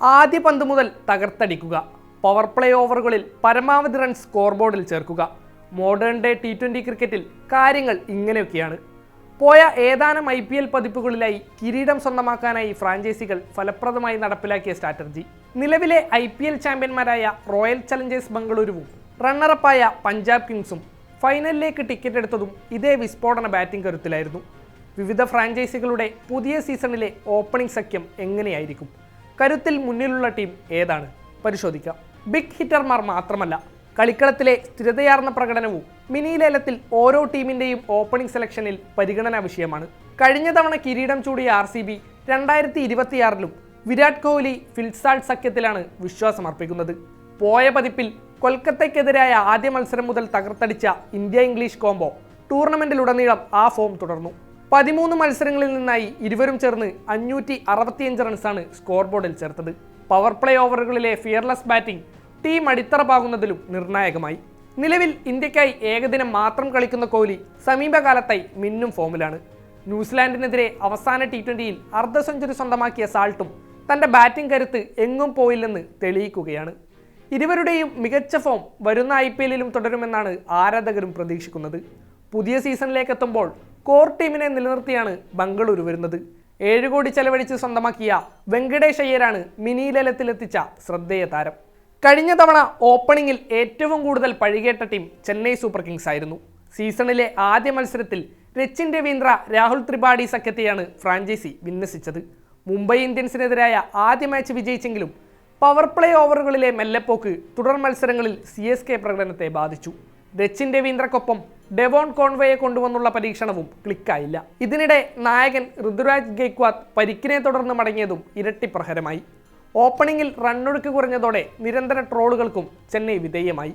ആദ്യ പന്ത് മുതൽ തകർത്തടിക്കുക. പവർ പ്ലേ ഓവറുകളിൽ പരമാവധി റൺ സ്കോർ ബോർഡിൽ ചേർക്കുക. മോഡേൺ ഡേ ടി ട്വന്റി ക്രിക്കറ്റിൽ കാര്യങ്ങൾ ഇങ്ങനെയൊക്കെയാണ്. പോയ ഏതാനും ഐ പി എൽ പതിപ്പുകളിലായി കിരീടം സ്വന്തമാക്കാനായി ഫ്രാഞ്ചൈസികൾ ഫലപ്രദമായി നടപ്പിലാക്കിയ സ്ട്രാറ്റജി. നിലവിലെ ഐ പി എൽ ചാമ്പ്യന്മാരായ റോയൽ ചലഞ്ചേഴ്സ് ബംഗളൂരുവും റണ്ണറപ്പായ പഞ്ചാബ് കിങ്സും ഫൈനലിലേക്ക് ടിക്കറ്റ് എടുത്തതും ഇതേ വിസ്ഫോടന ബാറ്റിംഗ് കരുത്തിലായിരുന്നു. വിവിധ ഫ്രാഞ്ചൈസികളുടെ പുതിയ സീസണിലെ ഓപ്പണിംഗ് സഖ്യം എങ്ങനെയായിരിക്കും? കരുത്തിൽ മുന്നിലുള്ള ടീം ഏതാണ്? പരിശോധിക്കാം. ബിഗ് ഹിറ്റർമാർ മാത്രമല്ല കളിക്കളത്തിലെ സ്ഥിരതയാർന്ന പ്രകടനവും മിനി ലേലത്തിൽ ഓരോ ടീമിന്റെയും ഓപ്പണിംഗ് സെലക്ഷനിൽ പരിഗണനാ വിഷയമാണ്. കഴിഞ്ഞ തവണ കിരീടം ചൂടിയ ആർ സി ബി രണ്ടായിരത്തി ഇരുപത്തിയാറിലും വിരാട് കോഹ്ലി ഫിൽസാൾട്ട് സഖ്യത്തിലാണ് വിശ്വാസമർപ്പിക്കുന്നത്. പോയ പതിപ്പിൽ കൊൽക്കത്തയ്ക്കെതിരായ ആദ്യ മത്സരം മുതൽ തകർത്തടിച്ച ഇന്ത്യ ഇംഗ്ലീഷ് കോംബോ ടൂർണമെന്റിലുടനീളം ആ ഫോം തുടർന്നു. പതിമൂന്ന് മത്സരങ്ങളിൽ നിന്നായി ഇരുവരും ചേർന്ന് അഞ്ഞൂറ്റി അറുപത്തിയഞ്ച് റൺസാണ് സ്കോർ ബോർഡിൽ ചേർത്തത്. പവർ പ്ലേ ഓവറുകളിലെ ഫിയർലെസ് ബാറ്റിംഗ് ടീം അടിത്തറ പാകുന്നതിലും നിർണായകമായി. നിലവിൽ ഇന്ത്യക്കായി ഏകദിനം മാത്രം കളിക്കുന്ന കോഹ്ലി സമീപകാലത്തായി മിന്നും ഫോമിലാണ്. ന്യൂസിലാൻഡിനെതിരെ അവസാന ടി ട്വന്റിയിൽ അർദ്ധ സെഞ്ചുറി സ്വന്തമാക്കിയ സാൾട്ടും തന്റെ ബാറ്റിംഗ് കരുത്ത് എങ്ങും പോയില്ലെന്ന് തെളിയിക്കുകയാണ്. ഇരുവരുടെയും മികച്ച ഫോം വരുന്ന ഐ പി എല്ലിലും തുടരുമെന്നാണ് ആരാധകരും പ്രതീക്ഷിക്കുന്നത്. പുതിയ സീസണിലേക്ക് എത്തുമ്പോൾ കോർ ടീമിനെ നിലനിർത്തിയാണ് ബംഗളൂരു വരുന്നത്. ഏഴ് കോടി ചെലവഴിച്ച് സ്വന്തമാക്കിയ വെങ്കടേഷ് അയ്യരാണ് മിനി ലേലത്തിലെത്തിച്ച ശ്രദ്ധേയ താരം. കഴിഞ്ഞ തവണ ഓപ്പണിംഗിൽ ഏറ്റവും കൂടുതൽ പഴികേട്ട ടീം ചെന്നൈ സൂപ്പർ കിങ്സ് ആയിരുന്നു. സീസണിലെ ആദ്യ മത്സരത്തിൽ രച്ചിൻ രവീന്ദ്ര രാഹുൽ ത്രിപാഠി സഖ്യത്തെയാണ് ഫ്രാഞ്ചൈസി വിന്യസിച്ചത്. മുംബൈ ഇന്ത്യൻസിനെതിരായ ആദ്യ മാച്ച് വിജയിച്ചെങ്കിലും പവർ പ്ലേ ഓവറുകളിലെ മെല്ലെപ്പോക്ക് തുടർ മത്സരങ്ങളിൽ സി എസ് കെ പ്രകടനത്തെ ബാധിച്ചു. രച്ചിൻ രവീന്ദ്രക്കൊപ്പം ഡെവോൺ കോൺവേയെ കൊണ്ടുവന്നുള്ള പരീക്ഷണവും ക്ലിക്കായില്ല. ഇതിനിടെ നായകൻ ഋതുരാജ് ഗെയ്ക്വാദ് പരിക്കിനെ തുടർന്ന് മടങ്ങിയതും ഇരട്ടി പ്രഹരമായി ഓപ്പണിംഗിൽ റണ്ണൊഴുക്ക് കുറഞ്ഞതോടെ നിരന്തര ട്രോളുകൾക്കും ചെന്നൈ വിധേയമായി.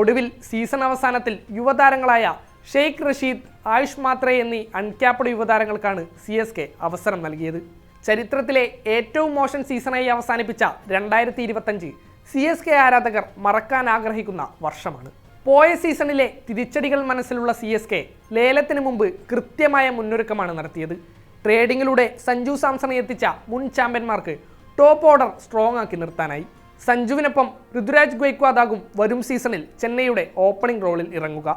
ഒടുവിൽ സീസൺ അവസാനത്തിൽ യുവതാരങ്ങളായ ഷെയ്ഖ് റഷീദ് ആയുഷ് മാത്രേ എന്നീ അൺക്യാപ്ഡ് യുവതാരങ്ങൾക്കാണ് സി എസ് കെ അവസരം നൽകിയത്. ചരിത്രത്തിലെ ഏറ്റവും മോശം സീസണായി അവസാനിപ്പിച്ച രണ്ടായിരത്തി ഇരുപത്തഞ്ച് സി എസ് കെ ആരാധകർ മറക്കാൻ ആഗ്രഹിക്കുന്ന വർഷമാണ്. പോയ സീസണിലെ തിരിച്ചടികൾ മനസ്സിലുള്ള സി എസ് കെ ലേലത്തിന് മുമ്പ് കൃത്യമായ മുന്നൊരുക്കമാണ് നടത്തിയത്. ട്രേഡിങ്ങിലൂടെ സഞ്ജു സാംസണെ എത്തിച്ച മുൻ ചാമ്പ്യന്മാർക്ക് ടോപ്പ് ഓർഡർ സ്ട്രോങ് ആക്കി നിർത്താനായി. സഞ്ജുവിനൊപ്പം ഋതുരാജ് ഗോയ്ക്വാദാകും വരും സീസണിൽ ചെന്നൈയുടെ ഓപ്പണിംഗ് റോളിൽ ഇറങ്ങുക.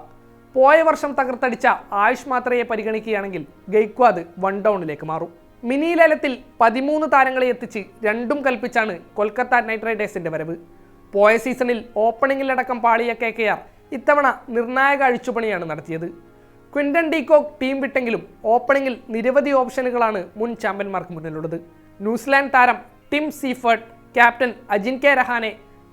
പോയ വർഷം തകർത്തടിച്ച ആയുഷ് മാത്രയെ പരിഗണിക്കുകയാണെങ്കിൽ ഗെയ്ക്വാദ് വൺ ഡൗണിലേക്ക് മാറും. മിനി ലേലത്തിൽ പതിമൂന്ന് താരങ്ങളെ എത്തിച്ച് രണ്ടും കൽപ്പിച്ചാണ് കൊൽക്കത്ത നൈറ്റ് റൈഡേഴ്സിന്റെ വരവ്. പോയ സീസണിൽ ഓപ്പണിംഗിലടക്കം പാളിയ കെ കെ ആർ ഇത്തവണ നിർണായക അഴിച്ചുപണിയാണ് നടത്തിയത്. ക്വിൻഡൻ ഡീകോക്ക് ടീം വിട്ടെങ്കിലും ഓപ്പണിംഗിൽ നിരവധി ഓപ്ഷനുകളാണ് മുൻ ചാമ്പ്യന്മാർക്ക് മുന്നിലുള്ളത്. ന്യൂസിലാൻഡ് താരം Tim Seifert captain Ajinkya Rahane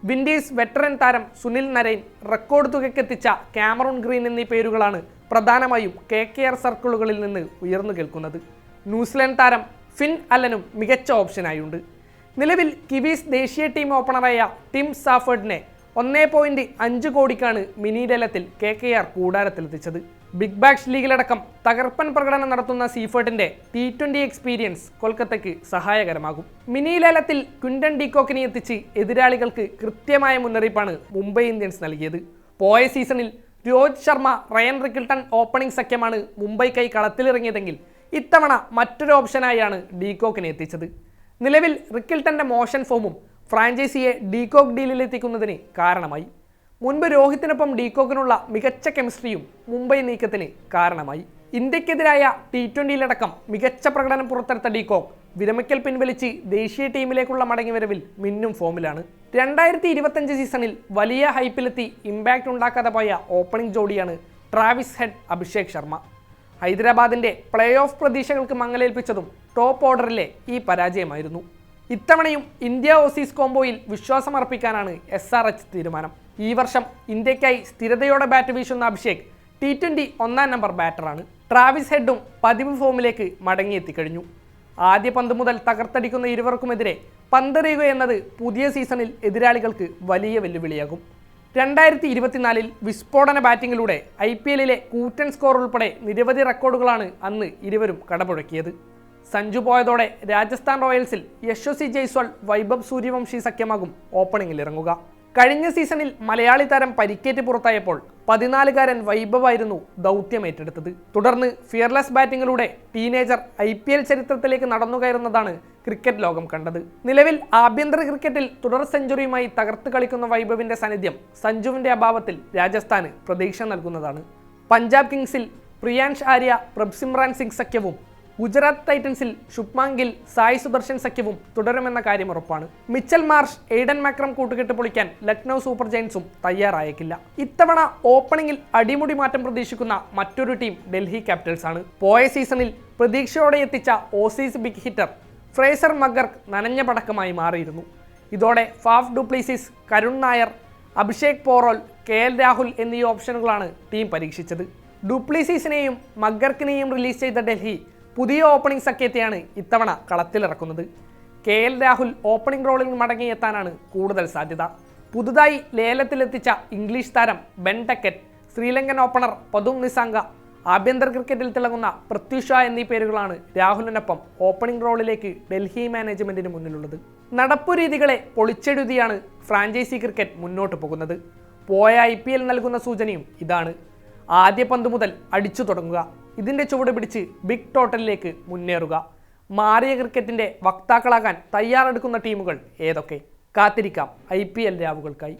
Windies veteran താരം സുനിൽ നരൈൻ റെക്കോർഡ് തുകയ്ക്കെത്തിച്ച ക്യാമറൂൺ ഗ്രീൻ എന്നീ പേരുകളാണ് പ്രധാനമായും കെ കെ ആർ സർക്കിളുകളിൽ നിന്ന് ഉയർന്നു കേൾക്കുന്നത്. ന്യൂസിലാൻഡ് താരം ഫിൻ അല്ലനും മികച്ച ഓപ്ഷനായുണ്ട്. നിലവിൽ കിവീസ് ദേശീയ ടീം ഓപ്പണറായ ടിം സാഫേർഡിനെ ഒന്നേ പോയിന്റ് അഞ്ച് കോടിക്കാണ് മിനി ലേലത്തിൽ കെ കെ ആർ കൂടാരത്തിലെത്തിച്ചത്. ബിഗ് ബാഷ് ലീഗിലടക്കം തകർപ്പൻ പ്രകടനം നടത്തുന്ന സീഫേർട്ടിന്റെ ടി ട്വന്റി എക്സ്പീരിയൻസ് കൊൽക്കത്തയ്ക്ക് സഹായകരമാകും. മിനി ലേലത്തിൽ ക്വിൻഡൻ ഡിക്കോക്കിനെ എത്തിച്ച് എതിരാളികൾക്ക് കൃത്യമായ മുന്നറിയിപ്പാണ് മുംബൈ ഇന്ത്യൻസ് നൽകിയത്. പോയ സീസണിൽ Rohit Sharma Ryan Rickelton opening സഖ്യമാണ് മുംബൈക്കായി കളത്തിലിറങ്ങിയതെങ്കിൽ ഇത്തവണ മറ്റൊരു ഓപ്ഷനായാണ് ഡീകോക്കിനെ എത്തിച്ചത്. നിലവിൽ റിക്കിൽട്ടന്റെ മോഷൻ ഫോമും ഫ്രാഞ്ചൈസിയെ ഡീകോക്ക് ഡീലിലെത്തിക്കുന്നതിന് കാരണമായി. മുൻപ് രോഹിത്തിനൊപ്പം ഡീകോക്കിനുള്ള മികച്ച കെമിസ്ട്രിയും മുംബൈ നീക്കത്തിന് കാരണമായി. ഇന്ത്യക്കെതിരായ ടി ട്വന്റിയിലടക്കം മികച്ച പ്രകടനം പുറത്തെടുത്ത ഡീകോക്ക് വിരമിക്കൽ പിൻവലിച്ച് ദേശീയ ടീമിലേക്കുള്ള മടങ്ങിവരവിൽ മിന്നും ഫോമിലാണ്. രണ്ടായിരത്തി ഇരുപത്തഞ്ച് സീസണിൽ വലിയ ഹൈപ്പിലെത്തി ഇമ്പാക്റ്റ് ഉണ്ടാക്കാതെ പോയ ഓപ്പണിംഗ് ജോഡിയാണ് ട്രാവിസ് ഹെഡ് അഭിഷേക് ശർമ്മ. ഹൈദരാബാദിന്റെ പ്ലേ ഓഫ് പ്രതീക്ഷകൾക്ക് മങ്ങലേൽപ്പിച്ചതും ടോപ്പ് ഓർഡറിലെ ഈ പരാജയമായിരുന്നു. ഇത്തവണയും ഇന്ത്യ ഓസീസ് കോംബോയിൽ വിശ്വാസമർപ്പിക്കാനാണ് എസ് ആർ എച്ച് തീരുമാനം. ഈ വർഷം ഇന്ത്യക്കായി സ്ഥിരതയോടെ ബാറ്റ് വീശുന്ന അഭിഷേക് ടി ട്വന്റി ഒന്നാം നമ്പർ ബാറ്ററാണ് ട്രാവിസ് ഹെഡും പതിവ് ഫോമിലേക്ക് മടങ്ങിയെത്തിക്കഴിഞ്ഞു. ആദ്യ പന്ത് മുതൽ തകർത്തടിക്കുന്ന ഇരുവർക്കുമെതിരെ പന്തെറിയുക എന്നത് പുതിയ സീസണിൽ എതിരാളികൾക്ക് വലിയ വെല്ലുവിളിയാകും. രണ്ടായിരത്തി ഇരുപത്തിനാലിൽ വിസ്ഫോടന ബാറ്റിങ്ങിലൂടെ ഐ പി എല്ലിലെ കൂറ്റൻ സ്കോർ ഉൾപ്പെടെ നിരവധി റെക്കോർഡുകളാണ് അന്ന് ഇരുവരും കടപുഴക്കിയത്. സഞ്ജു പോയതോടെ രാജസ്ഥാൻ റോയൽസിൽ യശ്വസി ജയ്സ്വാൾ വൈഭവ് സൂര്യവംശി സഖ്യമാകും ഓപ്പണിംഗിൽ ഇറങ്ങുക കഴിഞ്ഞ സീസണിൽ മലയാളി താരം പരിക്കേറ്റ് പുറത്തായപ്പോൾ പതിനാലുകാരൻ വൈഭവായിരുന്നു ദൗത്യം ഏറ്റെടുത്തത്. തുടർന്ന് ഫിയർലെസ് ബാറ്റിങ്ങിലൂടെ ടീനേജർ ഐ പി എൽ ചരിത്രത്തിലേക്ക് നടന്നുകയറുന്നതാണ് ക്രിക്കറ്റ് ലോകം കണ്ടത്. നിലവിൽ ആഭ്യന്തര ക്രിക്കറ്റിൽ തുടർ സെഞ്ചുറിയുമായി തകർത്ത് കളിക്കുന്ന വൈഭവിന്റെ സാന്നിധ്യം സഞ്ജുവിന്റെ അഭാവത്തിൽ രാജസ്ഥാന് പ്രതീക്ഷ നൽകുന്നതാണ്. പഞ്ചാബ് കിങ്സിൽ പ്രിയാൻഷ് ആര്യ പ്രബ്സിമ്രാൻ സിംഗ് സഖ്യവും ഗുജറാത്ത് ടൈറ്റൻസിൽ ശുഭ്മാൻ ഗിൽ സായ് സുദർശൻ സഖ്യവും തുടരുമെന്ന കാര്യം ഉറപ്പാണ്. മിച്ചൽ മാർഷ് എയ്ഡൻ മാക്രം കൂട്ടുകെട്ട് പൊളിക്കാൻ ലക്നൗ സൂപ്പർ ജയൻസും തയ്യാറായേക്കില്ല. ഇത്തവണ ഓപ്പണിംഗിൽ അടിമുടി മാറ്റം പ്രതീക്ഷിക്കുന്ന മറ്റൊരു ടീം ഡൽഹി ക്യാപിറ്റൽസ് ആണ്. പോയ സീസണിൽ പ്രതീക്ഷയോടെ എത്തിച്ച Aussies big hitter Fraser McGurk നനഞ്ഞ പടക്കമായി മാറിയിരുന്നു. ഇതോടെ Faf du Plessis Karun Nair Abhishek Porel K L Rahul എന്നീ ഓപ്ഷനുകളാണ് ടീം പരീക്ഷിച്ചത്. ഡുപ്ലിസീസിനെയും മഗർക്കിനെയും റിലീസ് ചെയ്ത ഡൽഹി പുതിയ ഓപ്പണിംഗ് സഖ്യത്തെയാണ് ഇത്തവണ കളത്തിലിറക്കുന്നത്. കെ എൽ രാഹുൽ ഓപ്പണിംഗ് റോളിൽ മടങ്ങിയെത്താനാണ് കൂടുതൽ സാധ്യത. പുതുതായി ലേലത്തിലെത്തിച്ച ഇംഗ്ലീഷ് താരം Ben Duckett Sri Lankan opener Pathum Nissanka ആഭ്യന്തര ക്രിക്കറ്റിൽ തിളങ്ങുന്ന പൃഥ്വി ഷാ എന്നീ പേരുകളാണ് രാഹുലിനൊപ്പം ഓപ്പണിംഗ് റോളിലേക്ക് ഡൽഹി മാനേജ്മെന്റിന് മുന്നിലുള്ളത്. നടപ്പു രീതികളെ പൊളിച്ചെഴുതിയാണ് ഫ്രാഞ്ചൈസി ക്രിക്കറ്റ് മുന്നോട്ട് പോകുന്നത്. പോയ ഐ നൽകുന്ന സൂചനയും ഇതാണ്. ആദ്യ പന്ത് മുതൽ അടിച്ചു തുടങ്ങുക. ഇതിന്റെ ചുവട് പിടിച്ച് ബിഗ് ടോട്ടലിലേക്ക് മുന്നേറുക. മാറിയ ക്രിക്കറ്റിന്റെ വക്താക്കളാകാൻ തയ്യാറെടുക്കുന്ന ടീമുകൾ ഏതൊക്കെ? കാത്തിരിക്കാം. I P L രാവുകൾക്കായി.